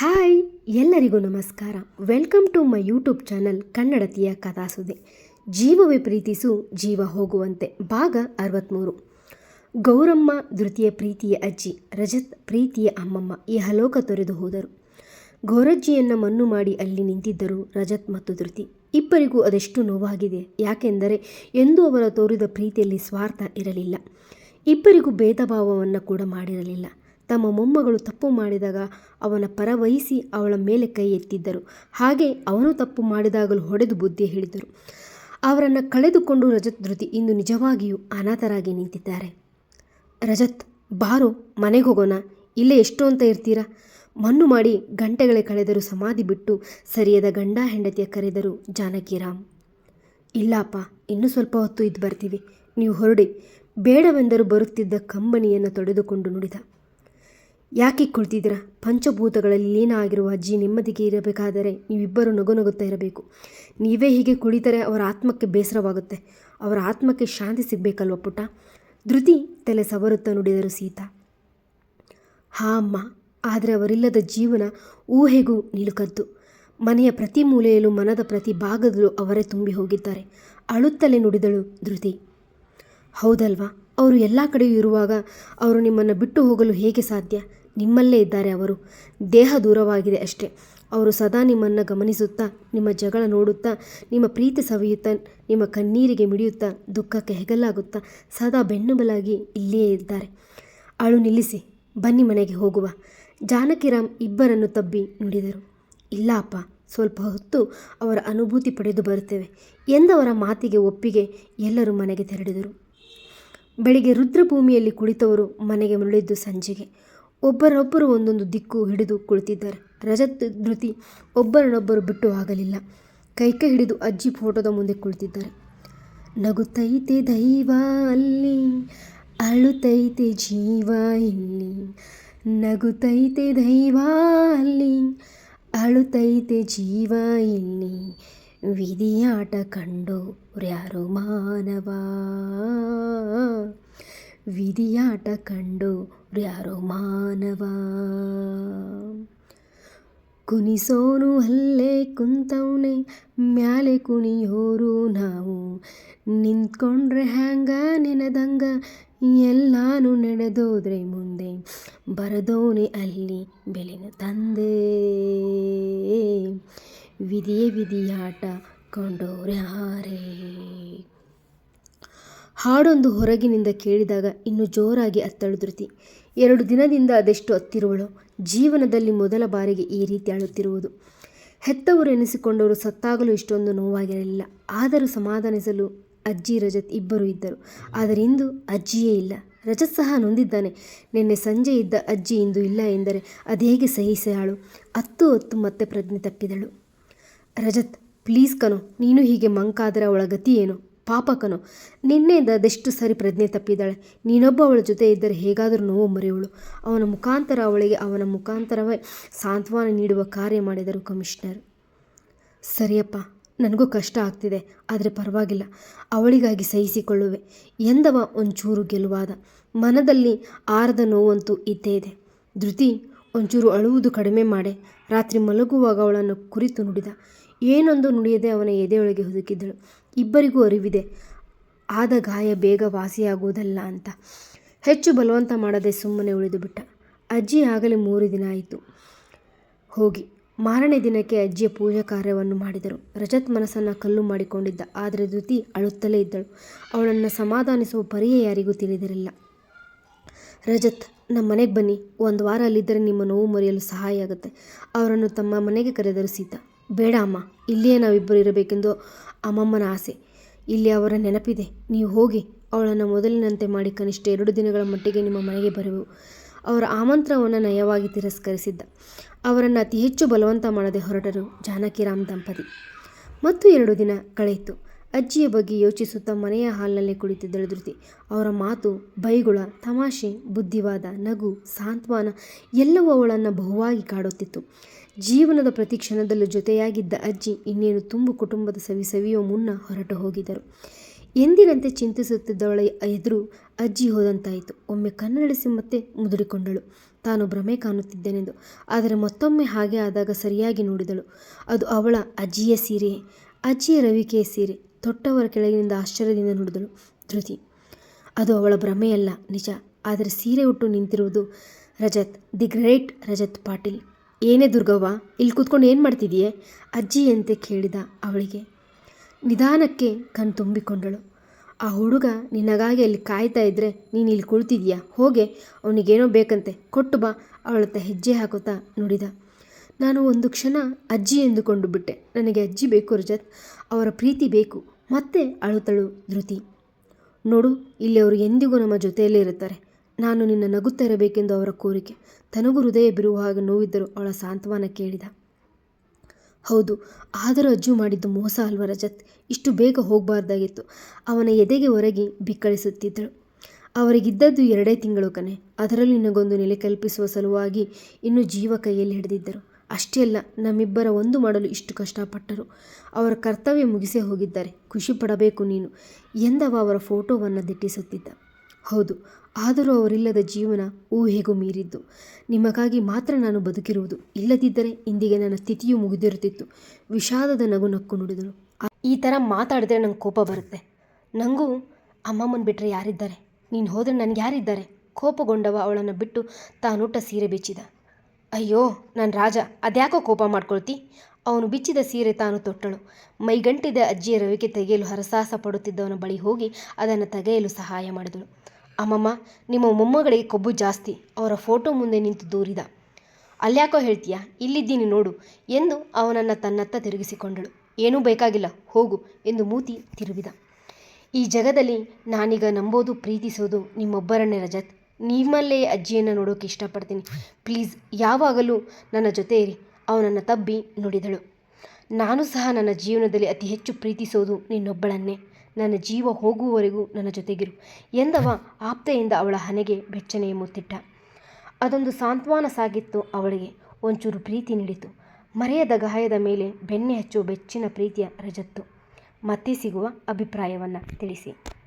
Hi, ಎಲ್ಲರಿಗೂ ನಮಸ್ಕಾರ. Welcome to my YouTube channel ಕನ್ನಡತಿಯ ಕಥಾಸುದೆ ಜೀವವೇ ಪ್ರೀತಿಸು, ಜೀವ ಹೋಗುವಂತೆ. ಭಾಗ ಅರವತ್ತ್ಮೂರು ಗೌರಮ್ಮ, ಧೃತಿಯ ಪ್ರೀತಿಯ ಅಜ್ಜಿ, ರಜತ್, ಪ್ರೀತಿಯ ಅಮ್ಮಮ್ಮ ಈ ಹಲೋಕ ತೊರೆದು ಹೋದರು. ಗೌರಜ್ಜಿಯನ್ನು ಮಣ್ಣು ಮಾಡಿ ಅಲ್ಲಿ ನಿಂತಿದ್ದರು ರಜತ್ ಮತ್ತು ಧೃತಿ. ಇಬ್ಬರಿಗೂ ಅದೆಷ್ಟು ನೋವಾಗಿದೆ, ಯಾಕೆಂದರೆ ಎಂದೂ ಅವರ ತೋರಿದ ಪ್ರೀತಿಯಲ್ಲಿ ಸ್ವಾರ್ಥ ಇರಲಿಲ್ಲ. ಇಬ್ಬರಿಗೂ ಭೇದ ಭಾವವನ್ನು ಕೂಡ ಮಾಡಿರಲಿಲ್ಲ. ತಮ್ಮ ಮೊಮ್ಮಗಳು ತಪ್ಪು ಮಾಡಿದಾಗ ಅವನ ಪರವಹಿಸಿ ಅವಳ ಮೇಲೆ ಕೈ ಎತ್ತಿದ್ದರು. ಹಾಗೆ ಅವನು ತಪ್ಪು ಮಾಡಿದಾಗಲೂ ಹೊಡೆದು ಬುದ್ಧಿ ಹೇಳಿದರು. ಅವರನ್ನು ಕಳೆದುಕೊಂಡು ರಜತ್ ಧೃತಿ ಇಂದು ನಿಜವಾಗಿಯೂ ಅನಾಥರಾಗಿ ನಿಂತಿದ್ದಾರೆ. ರಜತ್, ಬಾರೋ, ಮನೆಗೆ ಹೋಗೋಣ, ಇಲ್ಲೇ ಎಷ್ಟು ಅಂತ ಇರ್ತೀರಾ? ಮಣ್ಣು ಮಾಡಿ ಗಂಟೆಗಳೇ ಕಳೆದರೂ ಸಮಾಧಿ ಬಿಟ್ಟು ಸರಿಯಾದ ಗಂಡ ಹೆಂಡತಿಯ ಕರೆದರು ಜಾನಕಿರಾಮ್ ಇಲ್ಲಪ್ಪ, ಇನ್ನೂ ಸ್ವಲ್ಪ ಹೊತ್ತು ಇದ್ದು ಬರ್ತೀವಿ. ನೀವು ಹೊರಡಿ. ಬೇಡವೆಂದರೂ ಬರುತ್ತಿದ್ದ ಕಂಬನಿಯನ್ನು ತೊಡೆದುಕೊಂಡು ನುಡಿದ. ಯಾಕೆ ಕುಳಿತಿದ್ದೀರ? ಪಂಚಭೂತಗಳಲ್ಲಿ ಲೀನ ಆಗಿರುವ ಅಜ್ಜಿ ನೆಮ್ಮದಿಗೆ ಇರಬೇಕಾದರೆ ನೀವಿಬ್ಬರು ನಗು ನಗುತ್ತಾ ಇರಬೇಕು. ನೀವೇ ಹೀಗೆ ಕುಳಿತರೆ ಅವರ ಆತ್ಮಕ್ಕೆ ಬೇಸರವಾಗುತ್ತೆ. ಅವರ ಆತ್ಮಕ್ಕೆ ಶಾಂತಿ ಸಿಗಬೇಕಲ್ವ ಪುಟ ಧೃತಿ ತಲೆ ಸವರುತ್ತಾ ನುಡಿದರು ಸೀತಾ. ಹಾ ಅಮ್ಮ, ಆದರೆ ಅವರಿಲ್ಲದ ಜೀವನ ಊಹೆಗೂ ನಿಲುಕದ್ದು. ಮನೆಯ ಪ್ರತಿ ಮೂಲೆಯಲ್ಲೂ ಮನದ ಪ್ರತಿ ಭಾಗದಲ್ಲೂ ಅವರೇ ತುಂಬಿ ಹೋಗಿದ್ದಾರೆ. ಅಳುತ್ತಲೇ ನುಡಿದಳು ಧೃತಿ. ಹೌದಲ್ವಾ? ಅವರು ಎಲ್ಲ ಕಡೆಯೂ ಇರುವಾಗ ಅವರು ನಿಮ್ಮನ್ನು ಬಿಟ್ಟು ಹೋಗಲು ಹೇಗೆ ಸಾಧ್ಯ? ನಿಮ್ಮಲ್ಲೇ ಇದ್ದಾರೆ ಅವರು. ದೇಹ ದೂರವಾಗಿದೆ ಅಷ್ಟೇ. ಅವರು ಸದಾ ನಿಮ್ಮನ್ನು ಗಮನಿಸುತ್ತಾ, ನಿಮ್ಮ ಜಗಳ ನೋಡುತ್ತಾ, ನಿಮ್ಮ ಪ್ರೀತಿ ಸವಿಯುತ್ತಾ, ನಿಮ್ಮ ಕಣ್ಣೀರಿಗೆ ಮಿಡಿಯುತ್ತಾ, ದುಃಖಕ್ಕೆ ಹೆಗಲಾಗುತ್ತಾ, ಸದಾ ಬೆನ್ನುಬಲಾಗಿ ಇಲ್ಲಿಯೇ ಇದ್ದಾರೆ. ಅಳು ನಿಲ್ಲಿಸಿ, ಬನ್ನಿ ಮನೆಗೆ ಹೋಗುವ. ಜಾನಕಿರಾಮ್ ಇಬ್ಬರನ್ನು ತಬ್ಬಿ ನುಡಿದರು. ಇಲ್ಲ ಅಪ್ಪ, ಸ್ವಲ್ಪ ಹೊತ್ತು ಅವರ ಅನುಭೂತಿ ಪಡೆದು ಬರುತ್ತೇವೆ. ಎಂದವರ ಮಾತಿಗೆ ಒಪ್ಪಿಗೆ ಎಲ್ಲರೂ ಮನೆಗೆ ತೆರಳಿದರು. ಬೆಳಿಗ್ಗೆ ರುದ್ರಭೂಮಿಯಲ್ಲಿ ಕುಳಿತವರು ಮನೆಗೆ ಮರಳಿದ್ದು ಸಂಜೆಗೆ. ಒಬ್ಬರೊಬ್ಬರು ಒಂದೊಂದು ದಿಕ್ಕು ಹಿಡಿದು ಕುಳಿತಿದ್ದಾರೆ. ರಜತ್, ಧೃತಿ ಒಬ್ಬರನ್ನೊಬ್ಬರು ಬಿಟ್ಟು ಆಗಲಿಲ್ಲ. ಕೈಕೈ ಹಿಡಿದು ಅಜ್ಜಿ ಫೋಟೋದ ಮುಂದೆ ಕುಳಿತಿದ್ದಾರೆ. ನಗುತ್ತೈತೆ ದೈವ ಅಲ್ಲಿ, ಅಳುತೈತೆ ಜೀವ ಇಲ್ಲಿ. ನಗುತ್ತೈತೆ ದೈವ ಅಲ್ಲಿ, ಅಳುತೈತೆ ಜೀವ ಇಲ್ಲಿ. ವಿಧಿಯಾಟ ಕಂಡು ಯಾರು ಮಾನವ? ವಿಧಿಯಾಟ ಕಂಡು ಯಾರೋ ಮಾನವ. ಕುನಿಸೋನು ಅಲ್ಲೇ ಕುಂತವನೆ, ಮ್ಯಾಲೆ ಕುಣಿಯೋರು ನಾವು. ನಿಂತ್ಕೊಂಡ್ರೆ ಹ್ಯಾಂಗ ನೆನೆದಂಗ, ಎಲ್ಲಾನು ನಡೆದೋದ್ರೆ ಮುಂದೆ. ಬರದೋನೆ ಅಲ್ಲಿ ಬೆಳೆನ ತಂದೆ. ವಿಧಿಯೇ ವಿಧಿಯಾಟ ಕೊಂಡೋರ್ಯಾರೇ. ಹಾಡೊಂದು ಹೊರಗಿನಿಂದ ಕೇಳಿದಾಗ ಇನ್ನು ಜೋರಾಗಿ ಅತ್ತಳು ಧೃತಿ ಎರಡು ದಿನದಿಂದ ಅದೆಷ್ಟು ಅತ್ತಿರುವಳು. ಜೀವನದಲ್ಲಿ ಮೊದಲ ಬಾರಿಗೆ ಈ ರೀತಿ ಅಳುತ್ತಿರುವುದು. ಹೆತ್ತವರು ಎನಿಸಿಕೊಂಡವರು ಸತ್ತಾಗಲೂ ಇಷ್ಟೊಂದು ನೋವಾಗಿರಲಿಲ್ಲ. ಆದರೂ ಸಮಾಧಾನಿಸಲು ಅಜ್ಜಿ, ರಜತ್ ಇಬ್ಬರು ಇದ್ದರು. ಆದರೆ ಇಂದು ಅಜ್ಜಿಯೇ ಇಲ್ಲ. ರಜತ್ ಸಹ ನೊಂದಿದ್ದಾನೆ. ನಿನ್ನೆ ಸಂಜೆ ಇದ್ದ ಅಜ್ಜಿ ಇಂದು ಇಲ್ಲ ಎಂದರೆ ಅದೇಗೆ ಸಹಿಸೆಯಾಳು ಹತ್ತು ಹೊತ್ತು ಮತ್ತೆ ಪ್ರಜ್ಞೆ ತಪ್ಪಿದಳು. ರಜತ್, ಪ್ಲೀಸ್ ಕನು ನೀನು ಹೀಗೆ ಮಂಕಾದರೆ ಅವಳ ಗತಿ ಏನು? ಪಾಪ ನಿನ್ನೆ ನಿನ್ನೆಯಿಂದ ಅದೆಷ್ಟು ಸರಿ ಪ್ರಜ್ಞೆ ತಪ್ಪಿದ್ದಾಳೆ. ನೀನೊಬ್ಬ ಅವಳ ಜೊತೆ ಇದ್ದರೆ ಹೇಗಾದರೂ ನೋವು ಮರೆಯುವಳು. ಅವನ ಮುಖಾಂತರ ಅವಳಿಗೆ ಅವನ ಮುಖಾಂತರವೇ ಸಾಂತ್ವನ ನೀಡುವ ಕಾರ್ಯ ಮಾಡಿದರು ಕಮಿಷನರ್ ಸರಿಯಪ್ಪ, ನನಗೂ ಕಷ್ಟ ಆಗ್ತಿದೆ, ಆದರೆ ಪರವಾಗಿಲ್ಲ. ಅವಳಿಗಾಗಿ ಸಹಿಸಿಕೊಳ್ಳುವೆ. ಎಂದವ ಒಂಚೂರು ಗೆಲುವಾದ. ಮನದಲ್ಲಿ ಆರದ ನೋವಂತೂ ಇದ್ದೇ ಇದೆ. ಧೃತಿ, ಒಂಚೂರು ಅಳುವುದು ಕಡಿಮೆ ಮಾಡೆ. ರಾತ್ರಿ ಮಲಗುವಾಗ ಅವಳನ್ನು ಕುರಿತು ನುಡಿದ. ಏನೊಂದು ನುಡಿಯದೆ ಅವನ ಎದೆಯೊಳಗೆ ಹುದುಕಿದ್ದಳು. ಇಬ್ಬರಿಗೂ ಅರಿವಿದೆ. ಆದ ಗಾಯ ಬೇಗ ವಾಸಿಯಾಗುವುದಲ್ಲ ಅಂತ. ಹೆಚ್ಚು ಬಲವಂತ ಮಾಡದೆ ಸುಮ್ಮನೆ ಉಳಿದು ಬಿಟ್ಟ. ಅಜ್ಜಿ ಆಗಲೇ ಮೂರು ದಿನ ಆಯಿತು. ಹೋಗಿ. ಮಾರನೇ ದಿನಕ್ಕೆ ಅಜ್ಜಿಯ ಪೂಜಾ ಕಾರ್ಯವನ್ನು ಮಾಡಿದರು. ರಜತ್ ಮನಸ್ಸನ್ನು ಕಲ್ಲು ಮಾಡಿಕೊಂಡಿದ್ದ. ಆದರೆ ದ್ಯುತಿ ಅಳುತ್ತಲೇ ಇದ್ದಳು. ಅವಳನ್ನು ಸಮಾಧಾನಿಸುವ ಪರಿಯೇ ಯಾರಿಗೂ ತಿಳಿದಿರಲಿಲ್ಲ. ರಜತ್ ನಮ್ಮ ಮನೆಗೆ ಬನ್ನಿ. ಒಂದು ವಾರ ಅಲ್ಲಿದ್ದರೆ ನಿಮ್ಮ ನೋವು ಮರೆಯಲು ಸಹಾಯ ಆಗುತ್ತೆ. ಅವರನ್ನು ತಮ್ಮ ಮನೆಗೆ ಕರೆದರು ಸೀತಾ. ಬೇಡ ಅಮ್ಮ, ಇಲ್ಲಿಯೇ ನಾವಿಬ್ಬರು ಇರಬೇಕೆಂದು ಅಮ್ಮಮ್ಮನ ಆಸೆ. ಇಲ್ಲಿ ಅವರ ನೆನಪಿದೆ. ನೀವು ಹೋಗಿ ಅವಳನ್ನು ಮೊದಲಿನಂತೆ ಮಾಡಿ ಕನಿಷ್ಠ ಎರಡು ದಿನಗಳ ಮಟ್ಟಿಗೆ ನಿಮ್ಮ ಮನೆಗೆ ಬರುವೆವು. ಅವರ ಆಮಂತ್ರವನ್ನು ನಯವಾಗಿ ತಿರಸ್ಕರಿಸಿದ್ದ. ಅವರನ್ನು ಅತಿ ಹೆಚ್ಚು ಬಲವಂತ ಮಾಡದೆ ಹೊರಟರು ಜಾನಕಿರಾಮ್ ದಂಪತಿ. ಮತ್ತು ಎರಡು ದಿನ ಕಳೆಯಿತು. ಅಜ್ಜಿಯ ಬಗ್ಗೆ ಯೋಚಿಸುತ್ತಾ ಮನೆಯ ಹಾಲ್ನಲ್ಲೇ ಕುಳಿತಿದ್ದಳು ಧೃತಿ ಅವರ ಮಾತು, ಬೈಗುಳ, ತಮಾಷೆ, ಬುದ್ಧಿವಾದ, ನಗು, ಸಾಂತ್ವನ ಎಲ್ಲವೂ ಅವಳನ್ನು ಬಹುವಾಗಿ ಕಾಡುತ್ತಿತ್ತು. ಜೀವನದ ಪ್ರತಿ ಕ್ಷಣದಲ್ಲೂ ಜೊತೆಯಾಗಿದ್ದ ಅಜ್ಜಿ ಇನ್ನೇನು ತುಂಬು ಕುಟುಂಬದ ಸವಿ ಸವಿಯೋ ಮುನ್ನ ಹೊರಟು ಹೋಗಿದ್ದರು. ಎಂದಿನಂತೆ ಚಿಂತಿಸುತ್ತಿದ್ದವಳ ಎದುರು ಅಜ್ಜಿ ಹೋದಂತಾಯಿತು. ಒಮ್ಮೆ ಕನ್ನಡಿಸಿ ಮತ್ತೆ ಮುದುಡಿಕೊಂಡಳು ತಾನು ಭ್ರಮೆ ಕಾಣುತ್ತಿದ್ದೇನೆಂದು. ಆದರೆ ಮತ್ತೊಮ್ಮೆ ಹಾಗೆ ಆದಾಗ ಸರಿಯಾಗಿ ನೋಡಿದಳು. ಅದು ಅವಳ ಅಜ್ಜಿಯ ಸೀರೆ, ಅಜ್ಜಿಯ ರವಿಕೆಯ ಸೀರೆ. ತೊಟ್ಟವರ ಕೆಳಗಿನಿಂದ ಆಶ್ಚರ್ಯದಿಂದ ನೋಡಿದಳು. ಧೃತಿ, ಅದು ಅವಳ ಭ್ರಮೆಯಲ್ಲ, ನಿಜ. ಆದರೆ ಸೀರೆ ಉಟ್ಟು ನಿಂತಿರುವುದು ರಜತ್, ದಿ ಗ್ರೇಟ್ ರಜತ್ ಪಾಟೀಲ್. ಏನೇ ದುರ್ಗವ್ವ, ಇಲ್ಲಿ ಕೂತ್ಕೊಂಡು ಏನು ಮಾಡ್ತಿದೀಯೆ? ಅಜ್ಜಿ ಅಂತ ಕೇಳಿದ ಅವಳಿಗೆ. ನಿಧಾನಕ್ಕೆ ಕಣ್ ತುಂಬಿಕೊಂಡಳು. ಆ ಹುಡುಗ ನಿನಗಾಗಿ ಅಲ್ಲಿ ಕಾಯ್ತಾ ಇದ್ದರೆ ನೀನು ಇಲ್ಲಿ ಕುಳಿತಿದ್ಯಾ? ಹೋಗೆ, ಅವನಿಗೇನೋ ಬೇಕಂತೆ, ಕೊಟ್ಟು ಬಾ ಅವಳತ್ತ ಹೆಜ್ಜೆ ಹಾಕುತ್ತಾ ನುಡಿದ. ನಾನು ಒಂದು ಕ್ಷಣ ಅಜ್ಜಿ ಎಂದುಕೊಂಡು ಬಿಟ್ಟೆ. ನನಗೆ ಅಜ್ಜಿ ಬೇಕು ರಜತ್, ಅವರ ಪ್ರೀತಿ ಬೇಕು, ಮತ್ತೆ ಅಳುತ್ತಳು ಧೃತಿ. ನೋಡು, ಇಲ್ಲಿ ಅವರು ಎಂದಿಗೂ ನಮ್ಮ ಜೊತೆಯಲ್ಲೇ ಇರುತ್ತಾರೆ. ನಾನು ನಿನ್ನ ನಗುತ್ತ ಇರಬೇಕೆಂದು ಅವರ ಕೋರಿಕೆ. ತನಗೂ ಹೃದಯ ಬಿರುವ ಹಾಗೆ ನೋವಿದ್ದರು ಅವಳ ಸಾಂತ್ವನ ಕೇಳಿದ. ಹೌದು, ಆದರೂ ಅಜ್ಜು ಮಾಡಿದ್ದು ಮೋಸ ಅಲ್ವ ರಜತ್? ಇಷ್ಟು ಬೇಗ ಹೋಗಬಾರ್ದಾಗಿತ್ತು. ಅವನ ಎದೆಗೆ ಹೊರಗಿ ಬಿಕ್ಕಳಿಸುತ್ತಿದ್ದಳು. ಅವರಿಗಿದ್ದದ್ದು ಎರಡೇ ತಿಂಗಳು ಕನೆ ಅದರಲ್ಲಿ ನಿನಗೊಂದು ನೆಲೆ ಕಲ್ಪಿಸುವ ಸಲುವಾಗಿ ಇನ್ನೂ ಜೀವ ಕೈಯಲ್ಲಿ ಹಿಡಿದಿದ್ದರು. ಅಷ್ಟೇ ಅಲ್ಲ, ನಮ್ಮಿಬ್ಬರ ಒಂದು ಮಾಡಲು ಇಷ್ಟು ಕಷ್ಟಪಟ್ಟರು. ಅವರ ಕರ್ತವ್ಯ ಮುಗಿಸೇ ಹೋಗಿದ್ದಾರೆ. ಖುಷಿ ಪಡಬೇಕು ನೀನು ಎಂದವ ಅವರ ಫೋಟೋವನ್ನು ದಿಟ್ಟಿಸುತ್ತಿದ್ದ. ಹೌದು ಆದರೂ ಅವರಿಲ್ಲದ ಜೀವನ ಊಹೆಗೂ ಮೀರಿದ್ದು. ನಿಮಗಾಗಿ ಮಾತ್ರ ನಾನು ಬದುಕಿರುವುದು. ಇಲ್ಲದಿದ್ದರೆ ಇಂದಿಗೆ ನನ್ನ ಸ್ಥಿತಿಯು ಮುಗಿದಿರುತ್ತಿತ್ತು. ವಿಷಾದದ ನಗು ನಕ್ಕು ನುಡಿದಳು. ಈ ಥರ ಮಾತಾಡಿದ್ರೆ ನಂಗೆ ಕೋಪ ಬರುತ್ತೆ. ನನಗೂ ಅಮ್ಮಮ್ಮನ ಬಿಟ್ಟರೆ ಯಾರಿದ್ದಾರೆ? ನೀನು ಹೋದರೆ ನನಗೆ ಯಾರಿದ್ದಾರೆ? ಕೋಪಗೊಂಡವ ಅವಳನ್ನು ಬಿಟ್ಟು ತಾನುಟ್ಟ ಸೀರೆ ಬಿಚ್ಚಿದ. ಅಯ್ಯೋ, ನಾನು ರಾಜ, ಅದ್ಯಾಕೋ ಕೋಪ ಮಾಡ್ಕೊಳ್ತಿ? ಅವನು ಬಿಚ್ಚಿದ ಸೀರೆ ತಾನು ತೊಟ್ಟಳು. ಮೈಗಂಟಿದ ಅಜ್ಜಿಯ ರವಿಕೆ ತೆಗೆಯಲು ಹರಸಾಹಸ ಪಡುತ್ತಿದ್ದವನ ಬಳಿ ಹೋಗಿ ಅದನ್ನು ತೆಗೆಯಲು ಸಹಾಯ ಮಾಡಿದಳು. ಅಮ್ಮಮ್ಮ ನಿಮ್ಮ ಮೊಮ್ಮಗಳಿಗೆ ಕೊಬ್ಬು ಜಾಸ್ತಿ, ಅವರ ಫೋಟೋ ಮುಂದೆ ನಿಂತು ದೂರಿದ. ಅಲ್ಯಾಕೋ ಹೇಳ್ತೀಯಾ? ಇಲ್ಲಿದ್ದೀನಿ ನೋಡು ಎಂದು ಅವನನ್ನು ತನ್ನತ್ತ ತಿರುಗಿಸಿಕೊಂಡಳು. ಏನೂ ಬೇಕಾಗಿಲ್ಲ, ಹೋಗು ಎಂದು ಮೂತಿ ತಿರುವಿದ ಈ ಜಗದಲ್ಲಿ ನಾನೀಗ ನಂಬೋದು, ಪ್ರೀತಿಸೋದು ನಿಮ್ಮೊಬ್ಬರನ್ನೇ ರಜತ್. ನಿಮ್ಮಲ್ಲೇ ಅಜ್ಜಿಯನ್ನು ನೋಡೋಕೆ ಇಷ್ಟಪಡ್ತೀನಿ. ಪ್ಲೀಸ್, ಯಾವಾಗಲೂ ನನ್ನ ಜೊತೆ ಇರಿ, ಅವನನ್ನು ತಬ್ಬಿ ನುಡಿದಳು. ನಾನು ಸಹ ನನ್ನ ಜೀವನದಲ್ಲಿ ಅತಿ ಹೆಚ್ಚು ಪ್ರೀತಿಸೋದು ನಿನ್ನೊಬ್ಬಳನ್ನೇ. ನನ್ನ ಜೀವ ಹೋಗುವವರೆಗೂ ನನ್ನ ಜೊತೆಗಿರು ಎಂದವ ಆಪ್ತೆಯಿಂದ ಅವಳ ಹನೆಗೆ ಬೆಚ್ಚನೆಯ ಮುತ್ತಿಟ್ಟ. ಅದೊಂದು ಸಾಂತ್ವನ ಸಾಗಿತ್ತು ಅವಳಿಗೆ. ಒಂಚೂರು ಪ್ರೀತಿ ನೀಡಿತು. ಮರೆಯದ ಗಾಯದ ಮೇಲೆ ಬೆಣ್ಣೆ ಹಚ್ಚುವ ಬೆಚ್ಚಿನ ಪ್ರೀತಿಯ ರಜತ್ತು. ಮತ್ತೆ ಸಿಗುವ ಅಭಿಪ್ರಾಯವನ್ನು ತಿಳಿಸಿ.